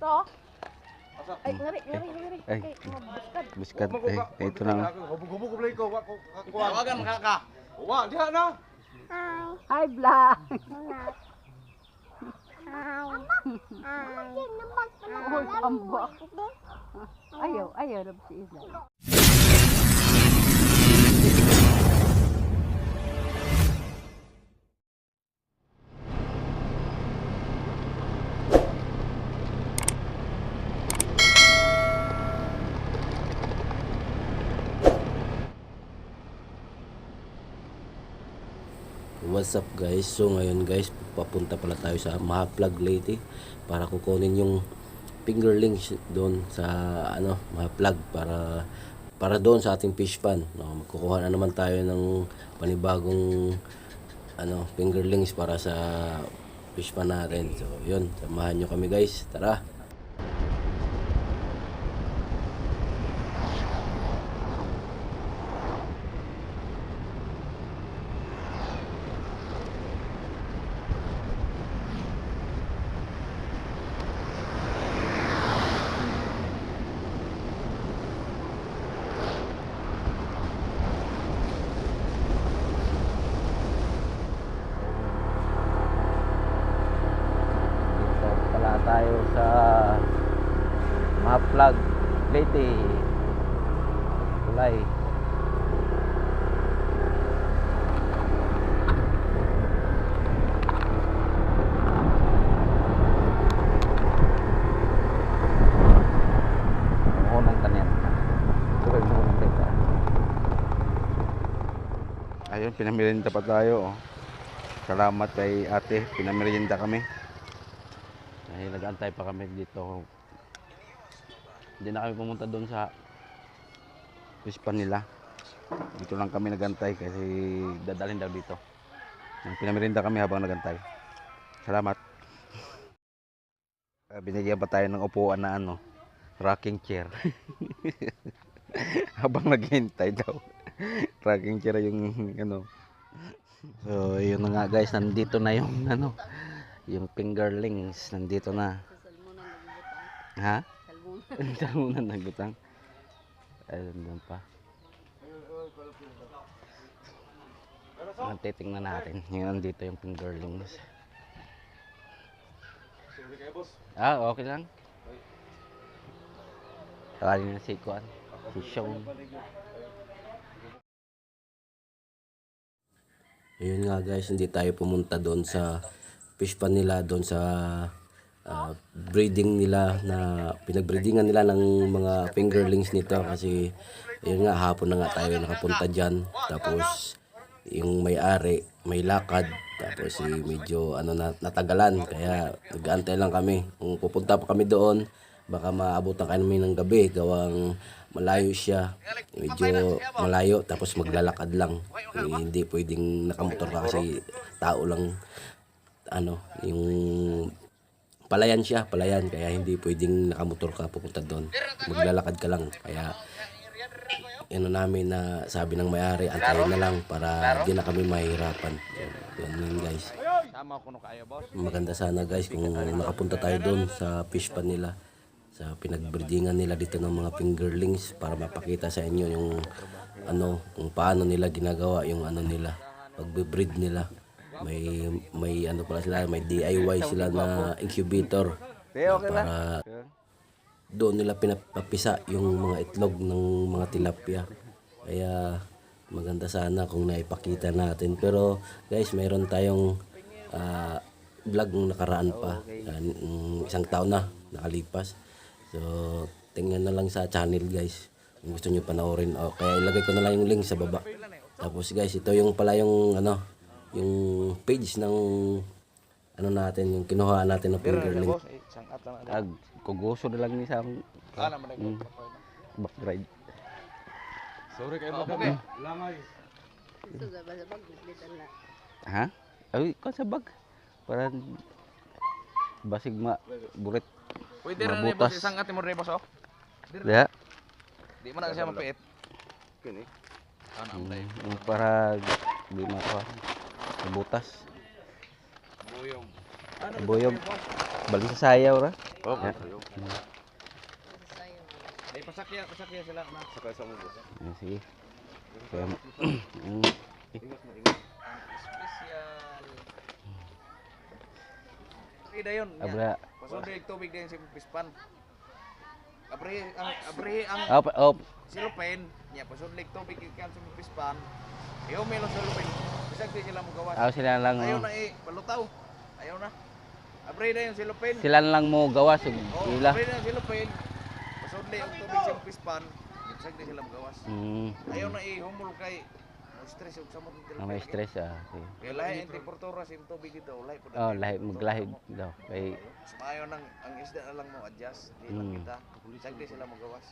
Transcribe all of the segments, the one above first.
To. Ay, ngari, ngari, ngari. Ay. Eh. Eh, ito na. Hubog-hubog ko ko wa ko Tawagan ka ka. Wa, diha na. Hi, Bla. Ayaw, ayaw na si Isla. What's up guys? So ngayon guys, papunta pala tayo sa Mahaplag Leyte para kukunin yung fingerlings doon sa ano, Mahaplag para para doon sa ating fish pan. No, magkukuha na naman tayo ng panibagong ano, fingerlings para sa fish pan natin. So, yun, samahan nyo kami guys. Tara. Dito pala tayo sa Mahaplag Leyte. Tulay. Kanyan. Ito yung unang teka. Ayun, pinamirinda pa tayo. Oh. Salamat kay ate. Pinamirinda kami. Dahil nag-antay pa kami dito. Hindi na kami pumunta doon sa pispan nila. Dito lang kami nagantay kasi dadalhin daw dito. Pinamirinda kami habang nagantay. Salamat. Binigyan pa tayo ng upuan na ano, rocking chair. habang naghihintay daw. rocking chair yung ano. So, yun na nga guys, nandito na yung ano, yung fingerlings, nandito na. Ha? Salmunan nagbutang. Ayun doon pa. Titingnan natin. Yung nandito yung fingerlings. Ah, okay lang. Tawagin na si Kuan. Si Sean. Ayun nga guys, hindi tayo pumunta doon sa fish pan nila, doon sa ah, breeding nila na pinagbreedingan nila ng mga fingerlings nito kasi ayun nga hapon na nga tayo nakapunta diyan tapos yung may-ari may lakad tapos eh, medyo ano na, natagalan kaya nag-aantay lang kami kung pupunta pa kami doon baka maabutan kami ng gabi gawang malayo siya. Medyo malayo tapos maglalakad lang. Eh, hindi pwedeng nakamotor ka kasi tao lang ano yung palayan siya palayan. Kaya hindi pwedeng nakamotor ka pupunta doon. Maglalakad ka lang. Kaya ano namin na sabi ng may-ari antayin na lang para di na kami mahirapan. Yun, yun yun, guys. Maganda sana guys kung nakapunta tayo doon sa fish pan nila sa pinagbreedingan nila dito ng mga fingerlings para mapakita sa inyo yung ano kung paano nila ginagawa yung ano nila pagbe-breed nila. May may ano pala sila may DIY sila na incubator na para doon nila pinapapisa yung mga itlog ng mga tilapia. Kaya maganda sana kung naipakita natin. Pero guys mayroon tayong ah, vlog nakaraan pa. N- isang taon na nakalipas so tingnan na lang sa channel guys kung gusto nyo panoorin o kaya ilagay ko na lang yung link sa baba tapos guys ito yung pala yung ano yung page ng ano natin yung kinuha natin ng fingerling Boss, eh. Ag, kuguso na lang ni sa akong Ah, na Mm. backgride. Sorry kay boss. Lamay. Ha? Ay, ko sa bag. Para basig ma burit. Pwede rin ni Mabutas. boss isang at mo rin boss oh. Diya. Di mo na siya mapiit. Kini. Ano ang tayo? Mm, para di ma ko butas. Buyong. Buyog. Balik sa sayaw ra. Oh, Ya. Ay, pasakya, pasakya sila na. Sakay sa mo, boss. Ah, sige. Kaya, mm, Ingat mo, ingat. Special. Ida yun. abra. Pasod yung tubig din sa pispan. Abre ang abre ang Op, op. silupin. Nya pasod lig tubig ikan sa pispan. Ayaw melo sa silupin. Bisag di sila mo gawas. Ako sila lang. Ayaw oh. na eh, palutaw. Ayaw na. Abre na yung silupin. Sila lang mo gawas ug Oh, ila. abre na yung silupin. Pasod lig ang tubig sa pispan. Bisag di sila mo gawas. Mm. Ayaw na eh, humul kay stress ug samot ng Ah, may stress ah. Sige. Kaya lahi ang temperatura sa tubig dito, lahi po. Oh, lahib maglahib daw. Kay Sumayo nang ang isda na lang mo adjust. Di lang Mm. kita. Bisag di sila mo gawas.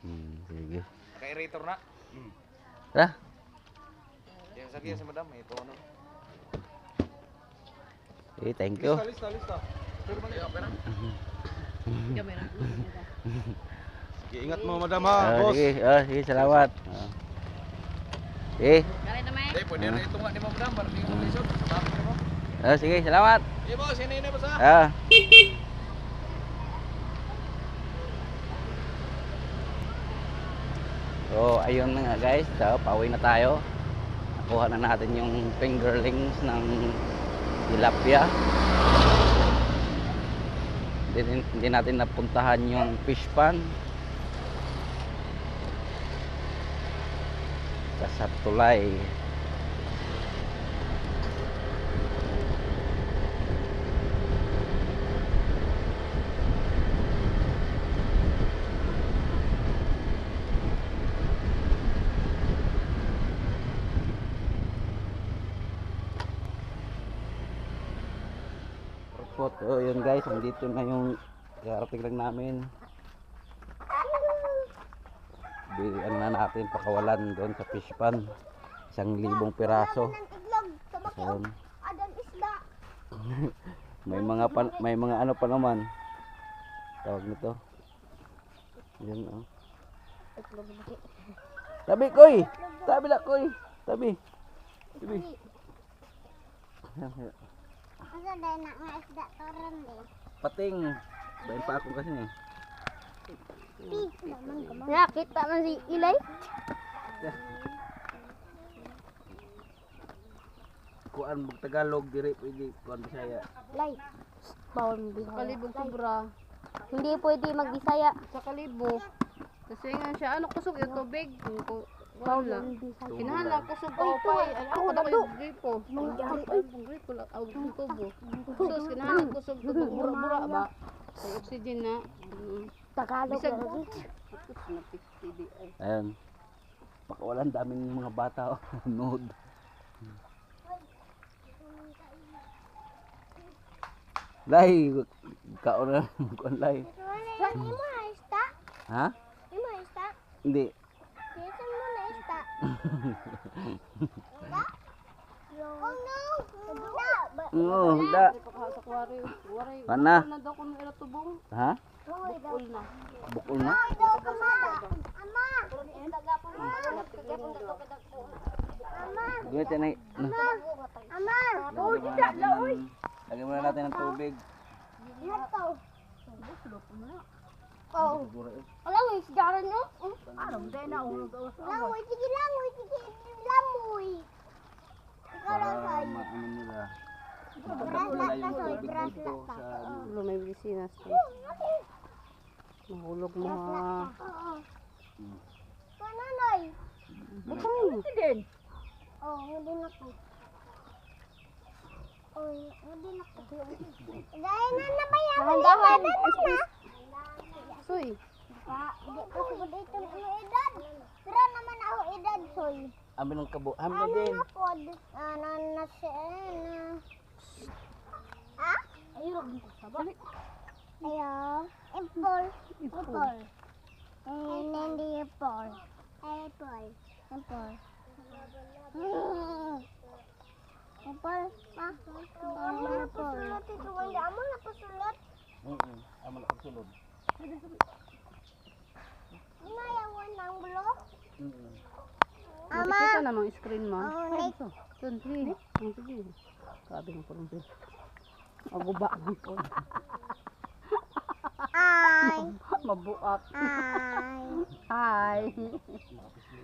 mm, sige. Naka-aerator na. Tara. Yung sakyan si madam, ito ano. Eh, thank you. lista, lista. Pero mali, okay na. Sige, ingat mo madam Ah, sige, ah, sige, salamat. Ah. Eh, Eh, pwede na ito nga ni mo madam, para di mo lisod. Salamat mo. ah, sige, salamat. Eh, boss, sino yun boss ha? Ah. So, ayun na nga guys. So, pauwi na tayo. Nakuha na natin yung fingerlings ng tilapia. Hindi, hindi natin napuntahan yung fish pan. Sa tulay. Report. Oh, yun guys, andito na yung karating lang namin. Ano na natin, pakawalan doon sa fish pan. Isang libong piraso. isda. May mga pan, may mga ano pa naman. Tawag nito. Yan oh. Tabi koy. Tabi na koy. Tabi. Tabi. Toron eh. Pating. Bayan pa ako kasi eh. Nakit pa man si Ilay? Kuan mag Tagalog dire pwede kuan Bisaya. Lay. Mo bisaya. Kalibog sobra. Hindi pwede magbisaya. Sa kalibo. Kasi nga siya, ano kusog yung tubig. Wala. Kinahala kusog ka Ay, pa. Ako na yung gripo. Yung gripo lang. Ang yung tubo. Sus, kinahala kusog tubig. Bura-bura ba? May oxygen na. Mm. Tagalog Bisag. lagi. Tapos napikti di ay. Ayun. Pakawalan daming mga bata oh. Nude. Lay, kaon na kuan lay. Sa imo na isda? Ha? Imo na isda? Hindi. Yes, mo na. Isda? Oh no! Oo, da. Kana? Ha? Bukol na. Bukol na. Gawin tayo na. Ama! Oh, isda la oy. Lagyan muna natin ng tubig. Lato. Oh. Mo isda rin no? Ano, dahil na ulo. Langoy, sige langoy, sige lamoy. Ikaw Para lang say. maano nila. Brass lang ka brass lang ka. sa Ulo may bisinas. Mahulog mo ha. Oo. Pananoy. Bukol mo. din. Oh, hindi na ko. Oy, hindi na ko. Dahil na nabayaran dahan na. Soy. Pa, di ko siguro ito ano edad. Pero naman ako edad, soy. amin ng kabo. Amin Ano din. na pod? Ano na siya na. Ha? Ayun. Ayaw. Apple. Apple. And hindi apple. Apple. Apple. Apple. Ma? Apple. Ito wala mo na pasulat. Oo. Amin ang pagsulod. Inayawan ng blok. Oo. Ama. Nakikita namang screen mo. Oh. Doon, sige. Oh, sige. Sabi ng parang Maguba ang ko. Ay. Mabuak. Ay. Hi.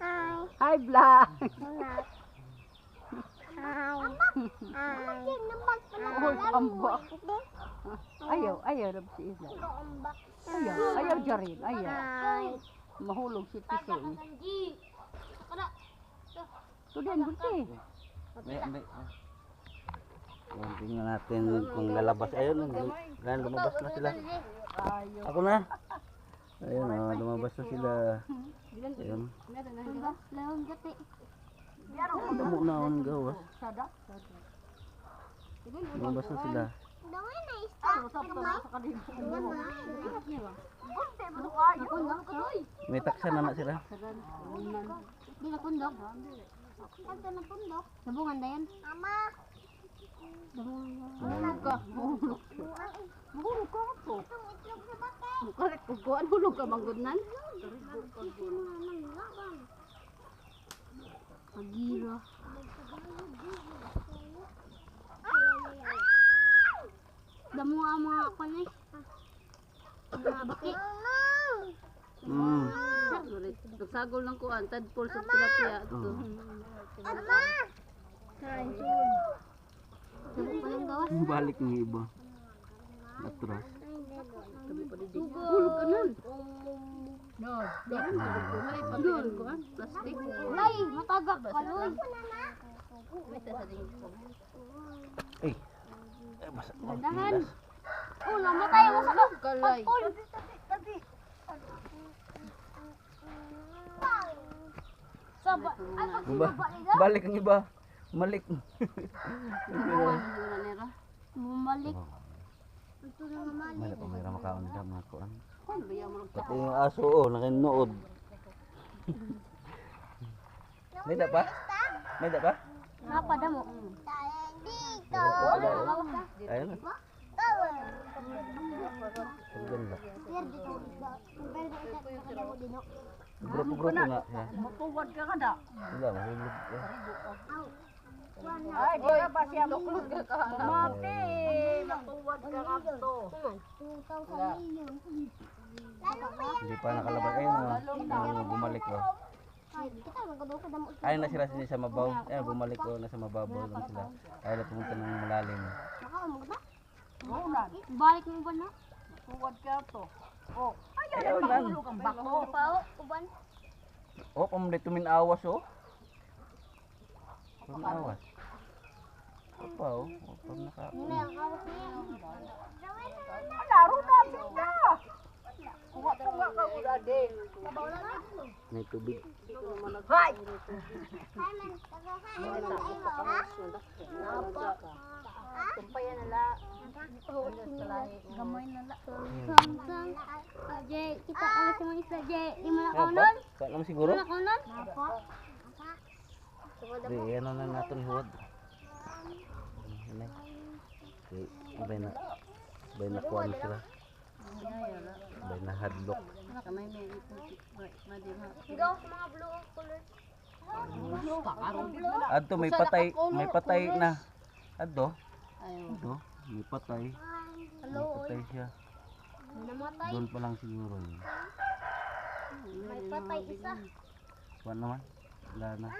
Ay. Hi, Black. Oh, ambak. Hindi. Ayaw, ayaw na si Isla. Ambak. Ayaw, ayaw rin. Ayaw. Ay. Mahulog si Tisoy. Kanji. Tudian, bunti. May, may, Ayan, tingnan natin kung lalabas. Ayun, lumabas na sila. Ayaw. Ako na. Ayun, oh, lumabas na sila. Ayun. Lawan gati. Damo na akong gawas. Lumabas na sila. Dawin na isa. May taksa na na sila. Di na pundok. Ito na pundok. Sabungan na yan. Ama. Mahulog ka. Mahulog ka. Mahulog ka ako. Itong itlog sa bakit. Kalit ko kuhan. Hulog ka manggudnan. Pagira. Damo nga mga kanay. Mga baki. Mm. Nagsagol ng kuhan. Tadpol sa tilapia. Ama! Gawas. Balik ng iba. Atras. Hulog ka nun. No. Ka ba kuhay? Pagkain kuhan. Plastic. Lay, matagak. Kaloy. May sasaling ko. Ay. Ay, basa. Dahan. Oh, namatay mo sa Kalay. Ba-. Balik ang iba. Malik. Bumalik. May pa may ramakaon dam na kuan. Mga Pati yung aso oh, nakinood. May da pa? May da pa? Napada mo. Dito. Ayun. Mo dino. Grupo-grupo nga. Ya. Matuwad ka ka na. Wala, mahulog. Ay, di na ba siya makulog ka ka na? Mati, matuwad ka ka to. Hindi pa nakalabas. Ayun oh. Bumalik oh. Kita magkado ka damo. Ayun na sila sila sa mabaw. Ayun, bumalik oh. Nasa mababaw lang sila. Ayaw na pumunta ng malalim. Na. Balik mo ba na? matuwad ka to. Oh, Ayaw nan. mahulog ang bako. Pao, uban. Oh, pamulit tumin awas oh. Tumin awas. Opa oh. Opa naka. Muna ang awas niya. Laro na, bigla. Kuha ko nga ka uda din. May tubig. Hay! Mo mo? Kumpaya nala. Gamay na la. Samsung. Jay, kita alas sa mga isla, Jay. Di mo na kaunon? Naman siguro? Di mo na kaunon? Apa? Di, ano na natin huwag. Ano? Di, bay na. Bay na kuwan sila. Bay na hadlock. Kamay may. Ikaw sa mga blue color. Adto may patay, may patay na. Adto, adto, may patay. May patay siya. Doon pa lang siguro yun. May patay isa. Kuwan naman. Wala na.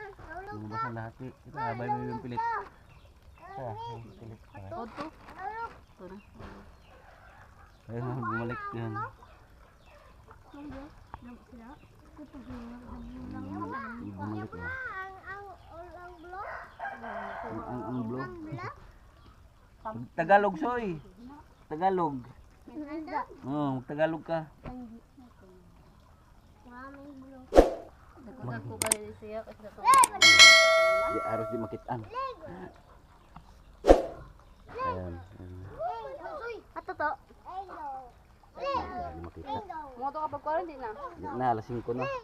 Lumabas na lahat. eh. Ito, abay mo yung pilit. Sa, yung pilit. Para. Oto. Ayun, bumalik yan. Bumalik na. Ang, ang, ang blue? Tagalog, soy. Tagalog. Oo, oh, Tagalog ka. Maraming blue. Nagkusak ko kayo siya kasi to. Di aros di makitaan. Ayan. ayan. Ato to? Di makita. Mo to kapag quarantine na. Di na, alas 5 na.